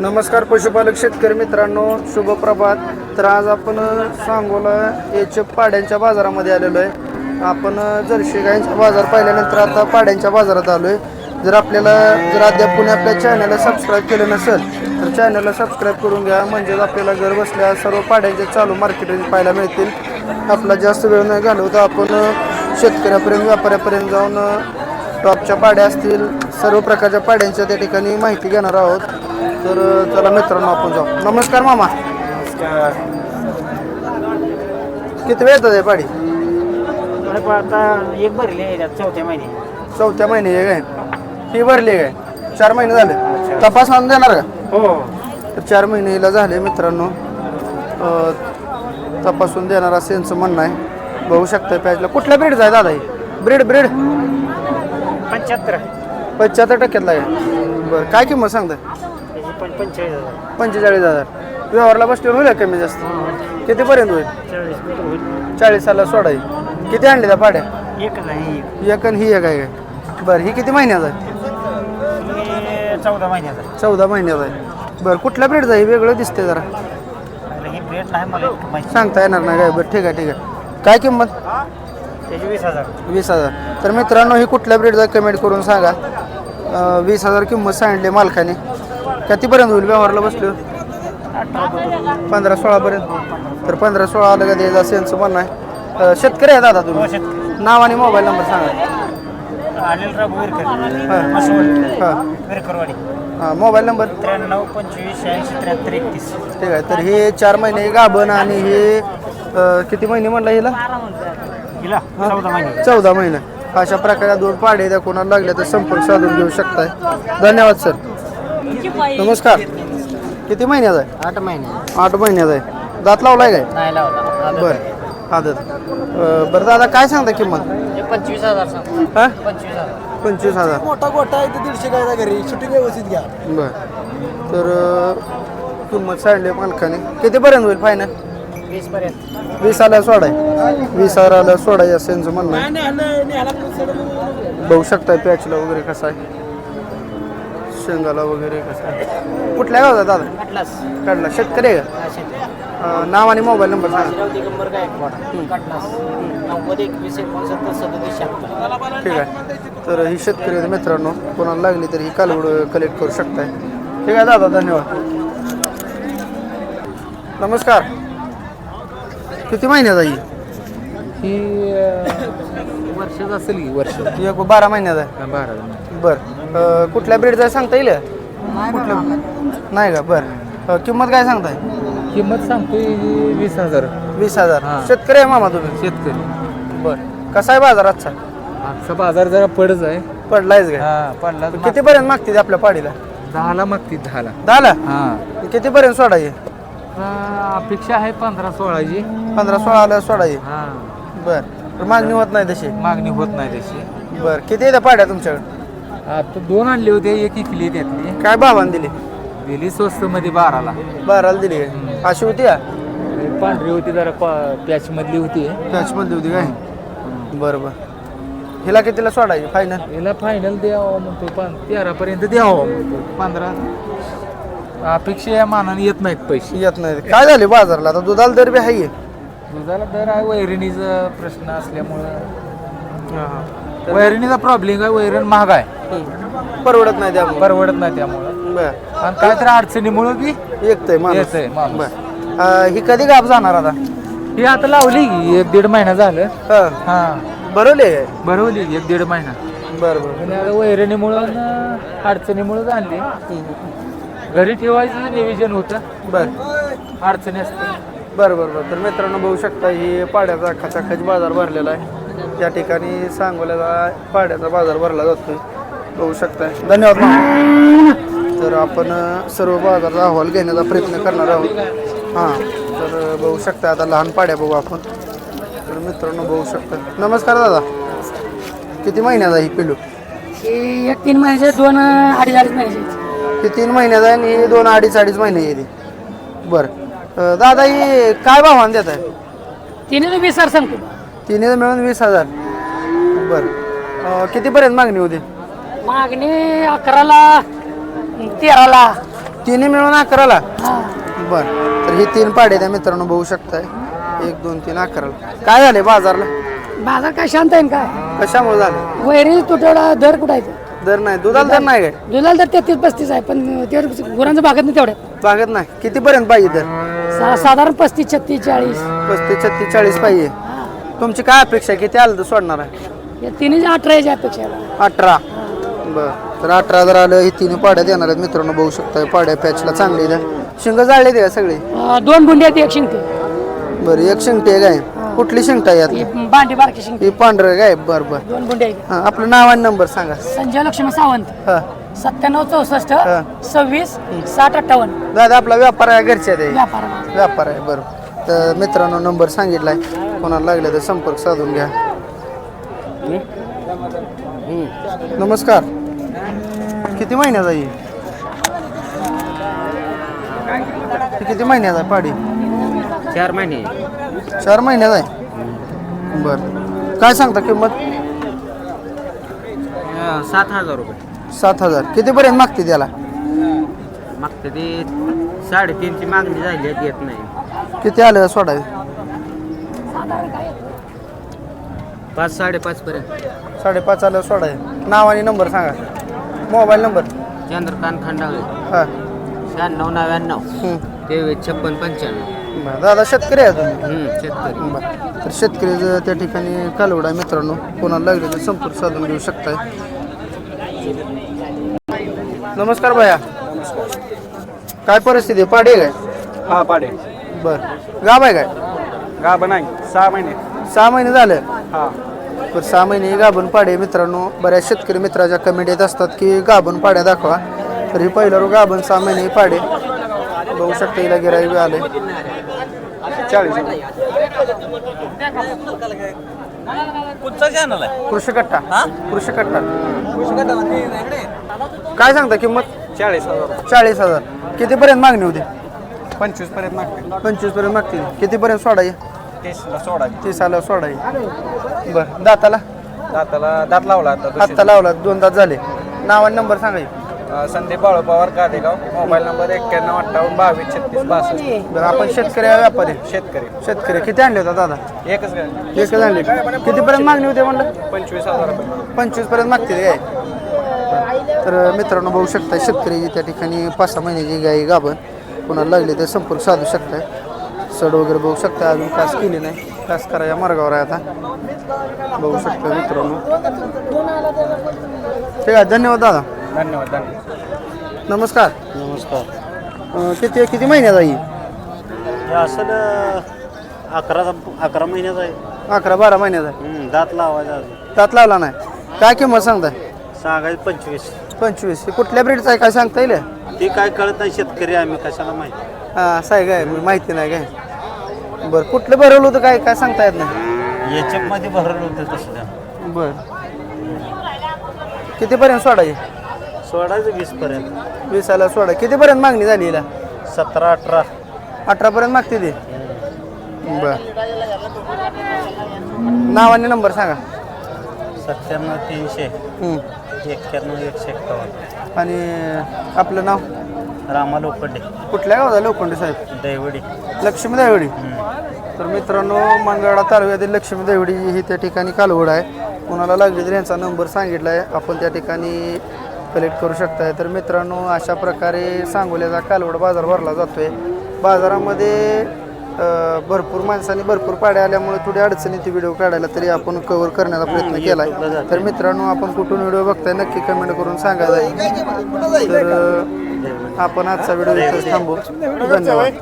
नमस्कार पशुपालक शेतकरी मित्रांनो शुभ प्रभात. तर आज आपण सांगोला याच्या पाड्यांच्या बाजारामध्ये आलेलो आहे. आपण जर्सी जर्शी गायींचा बाजार पाहिल्यानंतर आता पाड्यांच्या बाजारात आलो आहे जर आपल्याला जर अद्याप कोणी आपल्या चॅनलला सबस्क्राईब केलं नसेल तर चॅनलला सबस्क्राईब करून घ्या. म्हणजेच आपल्याला घर बसल्या सर्व पाड्यांचे चालू मार्केट पाहायला मिळतील. आपला जास्त वेळ न घालवता आपण शेतकऱ्यापर्यंत व्यापाऱ्यापर्यंत जाऊन टॉपच्या पाड्या असतील. सर्व प्रकारच्या पाड्यांच्या त्या ठिकाणी माहिती घेणार आहोत. तर चला मित्रांनो आपण जाऊ. नमस्कार मामा. किती वेळ येतात हे पाडी? आता एक भरली आहे चौथ्या महिने चौथ्या महिने हे काय ही भरली काय चार महिने झाले. तपास आणून देणार का? हो. तर चार महिने हिला झाले मित्रांनो. अ, तपासून देणार असं यांचं म्हणणं आहे. बघू शकता पॅचला कुठल्या ब्रीडचा आहे दादा ही? ब्रीड ब्रीड पंच्याहत्तर. पंच्याहत्तर टक्क्यातला आहे. बरं काय किंमत सांगता पण पंचेचाळीस हजार. पंचेचाळीस हजार. व्यवहारला बसल्यावर होईल का कमी जास्त? कितीपर्यंत होईल? चाळीस होईल. चाळीसाला सोडा ही. किती आणली त्या पाड्या एक आणि ही एक आहे काय? बरं ही किती महिन्याचा आहे? हे चौदा महिन्याचा चौदा महिन्याचा आहे. बरं कुठल्या ब्रेडचा आहे? वेगळं दिसते जरा. अरे हे ब्रेड नाही मला इतकं माहिती. सांगता येणार नाही काय? बरं ठीक आहे ठीक आहे. काय किंमत? त्याची वीस हजार. वीस हजार. तर मित्रांनो ही कुठल्या ब्रेडचा कमेंट करून सांगा. अं, वीस हजार किंमत सांगितली मालकाने. कितीपर्यंत होईल? व्यवहारला बसलो पंधरा सोळापर्यंत. तर पंधरा सोळा आलं का द्यायचं असं यांचं म्हणणं आहे. शेतकरी आहे दादा हो तुम्ही शेतकरी. नाव आणि मोबाईल नंबर सांगा. अनिल राघू विरकर. हां. हां. हां मोबाईल नंबर? त्र्याण्णव पंचवीस शहाऐंशी त्र्याहत्तर एकतीस. ठीक आहे तर हे चार महिने गाभण आणि हे किती महिने म्हणलं हिला? हिला चौदा महिने. चौदा महिने. अशा प्रकारे दोन पाडे त्या कोणाला लागल्या तर संपर्क साधून घेऊ शकताय. धन्यवाद सर नमस्कार किती महिन्याचा आहे आठ महिने आठ महिन्याचा आहे दात लावलाय काय नाही लावला बरं आदत अं, बरं दादा काय सांगता किंमत पंचवीस हजार सांग हा पंचवीस हजार पंचवीस हजार मोठा गोठा आहे ते दीडशे गायचा घरी शूटिंग व्यवस्थित घ्या बरं तर अं, किंमत सांडली मालकाने कितीपर्यंत होईल फायनल वीस पर्यंत वीस आल्या सोडाय वीस हजार आल्या सोडाय असं यांचं म्हणणं आहे बघू शकताय पॅचला वगैरे कसं आहे शेंगाला वगैरे कसं? आहे कुठल्या गावात आहे दादा? कटलास. काढला शेतकरी आहे का? अं, नाव आणि मोबाईल नंबर सांगा. बाजीराव दिगंबर गायकवाड कटलास. नव्वद एकवीस एकोणसत्तर सदतीस शहात्तर. ठीक आहे. तर ही शेतकरी आहेत मित्रांनो. कोणाला लागली तर ही कालवड कलेक्ट करू शकताय. ठीक आहे दादा धन्यवाद. नमस्कार. किती महिन्याचा ही ही वर्षाच असेल की वर्ष. एक बारा महिन्याचा आहे बारा बर. अं, कुठल्या ब्रीडचा आहे सांगता येईल? कुठल्या नाही का? बर. अं, किंमत काय सांगताय? किंमत सांगतोय ही वीस हजार. वीस हजार. हां. शेतकरी आहे मामा तुम्ही? शेतकरी. बर. कसा आहे बाजार आजचा? आजचा बाजार जरा पडच आहे. पडलायच काय हा पडला तर कितीपर्यंत मागते ती आपल्या पाडीला? दहाला मागतील दहाला. दहाला? हा. कितीपर्यंत सोडायचे? आता अपेक्षा आहे पंधरा सोळाची. पंधरा सोळा आल्या सोडायचे? हा. बर. मागणी होत नाही तशी? मागणी होत नाही तशी. बर. किती येत्या पाड्या तुमच्याकडे? आता दोन आणले होते एक इकली त्यातली. काय भावान दिली? दिली स्वस्त मध्ये बाराला. बाराला दिली काय? अशी होती का? पांढरी होती जरा पॅच मधली होती. पॅच मध्ये होती काय? बरं बरं हिला कितीला सोडायची? फायनल याला फायनल द्यावं म्हणतो पण तेरा पर्यंत द्यावं म्हणतो. पंधरा? अपेक्षा या मानाने येत नाहीत पैसे. येत नाही काय झाले बाजारला? आता दुधाला दर बी आहे दुधाला दर आहे वैरणीचा प्रश्न असल्यामुळं. वैरणीचा प्रॉब्लेम आहे वैरण महाग आहे परवडत नाही त्यामुळे. परवडत नाही त्यामुळं. बर. आणि काहीतरी अडचणीमुळं बी येतंय माणूस. येतंय माणूस. बर. अं, ही कधी गाप जाणार आता? ही आता लावली की एक दीड महिना झालं. हं. हा. भरवली काय भरवली एक दीड महिना. बरं बरं. आणि आता वैरणीमुळं अडचणीमुळं आणली घरी ठेवायचं नियोजन होतं. बर. अडचणी असते बरं बरं बरं. तर मित्रांनो बघू शकता ही पाड्याचा खचाखच बाजार भरलेला आहे. या ठिकाणी सांगोल्याचा पाड्याचा बाजार भरला जातोय बघू शकताय. धन्यवाद मामा. तर आपण सर्व बाजाराचा अहवाल घेण्याचा प्रयत्न करणार आहोत. हां तर बघू शकता आता लहान पाड्या बघू आपण. तर मित्रांनो बघू शकता नमस्कार दादा. किती महिन्याचा ही पिलू? एक तीन महिन्याचे दोन अडीच अडीच महिन्याचे. तीन महिन्याचा आहे आणि ही दोन अडीच अडीच महिने येते. बरं. दादा ही काय भावान देत आहे तिने तो वीस हजार सांगतो. तिन्ही मिळून वीस हजार. बरं. कितीपर्यंत मागणी होती? मागणी अकराला तेराला. तिन्ही मिळून अकराला? बर. तर ही तीन पाडे त्या मित्रांनो बघू शकताय. एक दोन तीन अकराला. काय झाले बाजारला? बाजार काय शांत आहे काय? कशामुळे झाले वैरी तुटवडा दर कुठायचं दर नाही. दुधाला दर नाही काय? दुधाला तर तेहतीस पस्तीस आहे पण गुरांचं भागत नाही तेवढ्या बागत नाही. किती पर्यंत पाहिजे दर? साधारण पस्तीस छत्तीस चाळीस. पस्तीस छत्तीस चाळीस पाहिजे. तुमची काय अपेक्षा आहे? किती आलं तर सोडणार आहे? या तिन्ही अठरा याची अपेक्षा आहे अठरा. बर. तर अठरा जर आलं ही तिन्ही पाड्या देणार आहेत मित्रांनो बघू शकताय. पाड्या पॅचला चांगली द्या शिंग जाळले ते का सगळी? अं, दोन गुंडे आहेत एक शिंगते बरं एक शिंगटी आहे काय? कुठली शिंगट आहे यातली? ही बांडी बारकी ही पांढरं काय? बरं बरं. दोन गुंडे आहेत. हां आपलं नाव आणि नंबर सांगा. संजय लक्ष्मण सावंत. हां. सत्त्याण्णव चौसष्ट हा. सव्वीस साठ अठ्ठावन्न. दादा आपला व्यापार आहे घरच्या ते? व्यापार व्यापार आहे बरं. तर मित्रांनो नंबर सांगितलाय. कोणाला लागले तर संपर्क साधून घ्या. नमस्कार. किती महिन्याचा आहे? किती महिन्याचा आहे पाडी? चार महिने. चार महिन्याचा आहे? बरं. काय सांगता किंमत? सात हजार रुपये. सात हजार. कितीपर्यंत मागते त्याला? मागतं ते साडेतीनची मागणी झाली देत नाही. किती आलं सोडाय पाच साडेपाच पर्यंत. साडेपाच आलं सोडाय नाव आणि नंबर सांगा. Mobile number. चंद्रकांत खंडाळे. हां. शहाण्णव नव्याण्णव. तेवीस छप्पन पंच्याण्णव. बरं दादा शेतकरी आहे तुम्ही? हम्म, शेतकरी. बरं. तर शेतकरी त्या ठिकाणी कालवड आहे मित्रांनो कोणाला लागले तर संपर्क साधून घेऊ शकताय. नमस्कार भैया. काय परिस्थिती आहे? पाडे काय? हा पाडे. बर. गाव आहे काय? गाभा नाही. सहा महिने. सहा महिने झाले? हा. तर सहा महिने गाभण पाडे मित्रांनो. बऱ्याच शेतकरी मित्राच्या कमेंट येत असतात की गाभण पाड्या दाखवा. तर ही पहिलं रो गाभण सहा महिने पाडे. बघू शकता हिला गिराई आले. चाळीस. कृषी कट्टा. कृषी कट्टा. काय सांगता किंमत? चाळीस हजार. चाळीस हजार. कितीपर्यंत मागणी होती? पंचवीसपर्यंत मागते पंचवीसपर्यंत मागतील कितीपर्यंत सोडाय तीसला सोडा तीस आलं सोडाय बरं दाताला? दाताला दात लावला आता आत्ता लावला दोन दात झाले. नाव आणि नंबर सांगायचे अं, संदीप बाळूपवार गादेगाव. मोबाईल नंबर एक्क्याण्णव अठ्ठावन्न बावीस छत्तीस बासष्ट. बरं आपण शेतकरी आहे, व्यापारी? शेतकरी. शेतकरी. किती आणले होता दादा? एकच एकच आणले. कितीपर्यंत मागणी होती म्हणलं? पंचवीस हजार रुपये. पंचवीसपर्यंत मागतील काय तर मित्रांनो बघू शकता शेतकरी त्या ठिकाणी पाच सहा महिन्याची गाई गाभण. कोणाला लागले तर संपर्क साधू शकताय. सड वगैरे बघू शकता अजून कास केली नाही. कास करायच्या मार्गावर आहे आता. बघू शकता मित्रांनो. ठीक आहे धन्यवाद दादा. धन्यवाद धन्यवाद. नमस्कार. नमस्कार. किती किती महिन्याचा आहे? हे असं अकरा अकरा महिन्याचा आहे. अकरा बारा महिन्याचा आहे. दात लावायचा त्यात लावला नाही. काय किंमत सांगताय? सांगायचं पंचवीस. पंचवीस. हे कुठल्या ब्रीडचा आहे काय सांगता येईल? ती काय कळत नाही शेतकरी आम्ही कशाला माहिती. हां असं आहे काय? माहिती नाही काय? बरं कुठलं भरवलं होतं? काय काय सांगता येत नाही. याच्यात मध्ये भरलं होतं तसं बरं. कितीपर्यंत सोडायची? सोडायचं वीस पर्यंत वीस आला सोडा. कितीपर्यंत मागणी झाली हिला? सतरा अठरा. अठरापर्यंत मागते ती? बर. नाव आणि नंबर सांगा. सत्त्याण्णव तीनशे. एक्क्याण्णव एकशे एक्कावन्न आणि आपलं नाव? रामा लोखंडे. कुठल्या गावाचा लोखंडे साहेब? दैवडी लक्ष्मी देवडी तर मित्रांनो मनगडा तालुक्यातील लक्ष्मी देवडी ही त्या ठिकाणी कालवड आहे. कोणाला लागली तर यांचा नंबर सांगितला आहे आपण त्या ठिकाणी कलेक्ट करू शकताय. तर मित्रांनो अशा प्रकारे सांगोल्याचा कालवड बाजार भरला जातोय. बाजारामध्ये अं, भरपूर माणसांनी भरपूर पाड्या आल्यामुळे थोडी अडचणी ती व्हिडिओ काढायला तरी आपण कव्हर करण्याचा प्रयत्न केला आहे. तर मित्रांनो आपण कुठून व्हिडिओ बघताय नक्की कमेंट करून सांगायचं तर आपण आजचा व्हिडिओ थांबू. धन्यवाद.